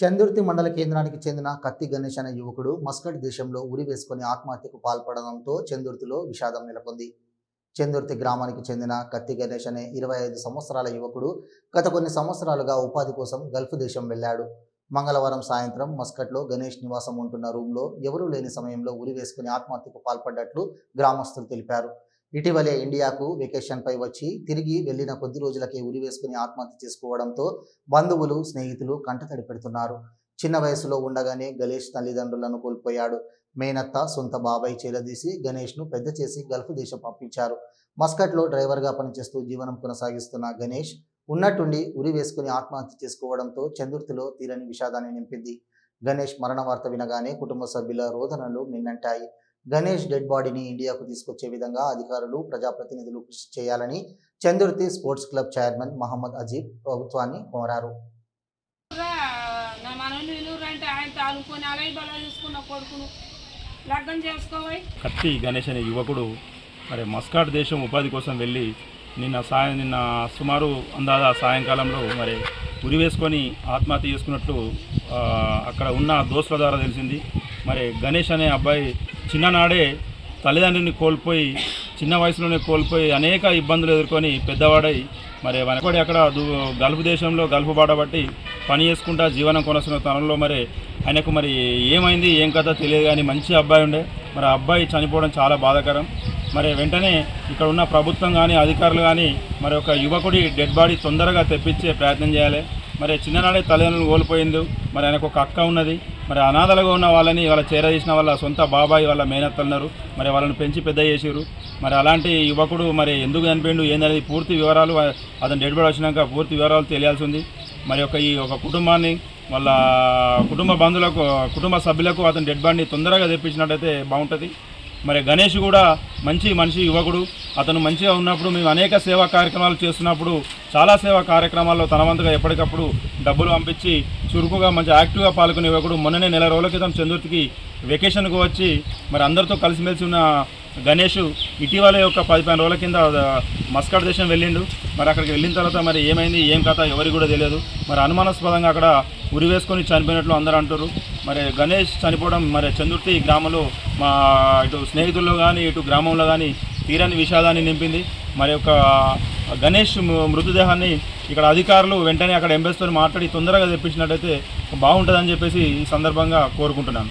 చందుర్తి మండల కేంద్రానికి చెందిన కత్తి గణేష్ అనే యువకుడు మస్కట్ దేశంలో ఉరి వేసుకుని ఆత్మహత్యకు పాల్పడడంతో చందుర్తిలో విషాదం నెలకొంది. చందుర్తి గ్రామానికి చెందిన కత్తి గణేష్ అనే ఇరవై ఐదు సంవత్సరాల యువకుడు గత కొన్ని సంవత్సరాలుగా ఉపాధి కోసం గల్ఫ్ దేశం వెళ్ళాడు. మంగళవారం సాయంత్రం మస్కట్లో గణేష్ నివాసం ఉంటున్న రూమ్లో ఎవరూ లేని సమయంలో ఉరి వేసుకుని ఆత్మహత్యకు పాల్పడ్డట్లు గ్రామస్తులు తెలిపారు. ఇటీవలే ఇండియాకు వెకేషన్పై వచ్చి తిరిగి వెళ్ళిన కొద్ది రోజులకే ఉరి వేసుకుని ఆత్మహత్య చేసుకోవడంతో బంధువులు స్నేహితులు కంటతడి పెడుతున్నారు. చిన్న వయసులో ఉండగానే గణేష్ తల్లిదండ్రులను కోల్పోయాడు. మేనత్త సొంత బాబాయ్ చేరదీసి గణేష్ను పెద్ద చేసి గల్ఫ్ దేశం పంపించారు. మస్కట్లో డ్రైవర్గా పనిచేస్తూ జీవనం కొనసాగిస్తున్న గణేష్ ఉన్నట్టుండి ఉరి వేసుకుని ఆత్మహత్య చేసుకోవడంతో చందుర్తిలో తీరని విషాదాన్ని నింపింది. గణేష్ మరణ వార్త వినగానే కుటుంబ సభ్యుల రోదనలు మిన్నంటాయి. గణేష్ డెడ్ బాడీని ఇండియాకు తీసుకొచ్చే విధంగా అధికారులు ప్రజాప్రతినిధులు కృషి చేయాలని Chandurthi sports club chairman Mohammed Ajeeb ప్రభుత్వాన్ని కోరారు. రా, నా మనల్ని నిలువురంటే ఆయన తాలుకొని అలాగే బలా చూసుకున్న కొడుకును లగ్గం చేసుకోవాలి. కత్తి గణేష్ అనే యువకుడు మరి మస్కాట్ దేశం ఉపాధి కోసం వెళ్ళి నిన్న సాయం నిన్న సుమారు అందాజ సాయంకాలంలో మరి ఉరి వేసుకొని ఆత్మహత్య చేసుకున్నట్లు అక్కడ ఉన్న దోస్తుల ద్వారా తెలిసింది. మరి గణేష్ అనే అబ్బాయి చిన్ననాడే తల్లిదండ్రుని కోల్పోయి చిన్న వయసులోనే కోల్పోయి అనేక ఇబ్బందులు ఎదుర్కొని పెద్దవాడై మరి వెనకబడి అక్కడ గల్ఫ్ దేశంలో గల్ఫ్ బాడబట్టి పని చేసుకుంటా జీవనం కొనసాగుతున్న తరంలో మరి ఆయనకు మరి ఏమైంది ఏం కథ తెలియదు కానీ మంచి అబ్బాయి ఉండే. మరి అబ్బాయి చనిపోవడం చాలా బాధాకరం. మరి వెంటనే ఇక్కడ ఉన్న ప్రభుత్వం కానీ అధికారులు కానీ మరి ఒక యువకుడి డెడ్ బాడీ తొందరగా తెప్పించే ప్రయత్నం చేయాలి. మరి చిన్ననాడే తల్లిదండ్రులు కోల్పోయింది మరి ఆయనకు ఒక అక్క ఉన్నది. మరి అనాథలుగా ఉన్న వాళ్ళని వాళ్ళ చేరదీసిన వాళ్ళ సొంత బాబాయ్ వాళ్ళ మేనత్తున్నారు మరి వాళ్ళని పెంచి పెద్ద చేసారు మరి అలాంటి యువకుడు మరి ఎందుకు చనిపోయిండు ఏందనేది పూర్తి వివరాలు అతను డెడ్ బాడీ వచ్చినాక పూర్తి వివరాలు తెలియాల్సి ఉంది. మరి ఒక ఈ ఒక కుటుంబాన్ని వాళ్ళ కుటుంబ బంధువులకు కుటుంబ సభ్యులకు అతని డెడ్ బాడీని తొందరగా తెప్పించినట్టయితే బాగుంటుంది. మరి గణేష్ కూడా మంచి మనిషి యువకుడు. అతను మంచిగా ఉన్నప్పుడు మేము అనేక సేవా కార్యక్రమాలు చేస్తున్నప్పుడు చాలా సేవా కార్యక్రమాల్లో తన వంతుగా ఎప్పటికప్పుడు డబ్బులు పంపించి చురుకుగా మంచి యాక్టివ్గా పాల్గొనే యువకుడు మొన్ననే నెల రోజుల క్రితం చంద్రుడికి వెకేషన్కు వచ్చి మరి అందరితో కలిసిమెలిసి ఉన్న గణేష్ ఇటీవలే ఒక పది పదిహేను రోజుల కింద ఆ, మస్కట్ దేశం వెళ్ళిండు. మరి అక్కడికి వెళ్ళిన తర్వాత మరి ఏమైంది ఏం కథ ఎవరికి కూడా తెలియదు. మరి అనుమానాస్పదంగా అక్కడ ఉరి వేసుకొని చనిపోయినట్లు అందరూ అంటారు మరి గణేష్ చనిపోవడం మరి చంద్రుతి గ్రామంలో మా ఇటు స్నేహితుల్లో కానీ ఇటు గ్రామంలో కానీ తీరని విషాదాన్ని నింపింది. మరి ఒక గణేష్ మృతదేహాన్ని ఇక్కడ అధికారులు వెంటనే అక్కడ ఎంబెస్తో మాట్లాడి తొందరగా తెప్పించినట్టయితే బాగుంటుందని చెప్పేసి ఈ సందర్భంగా కోరుకుంటున్నాను.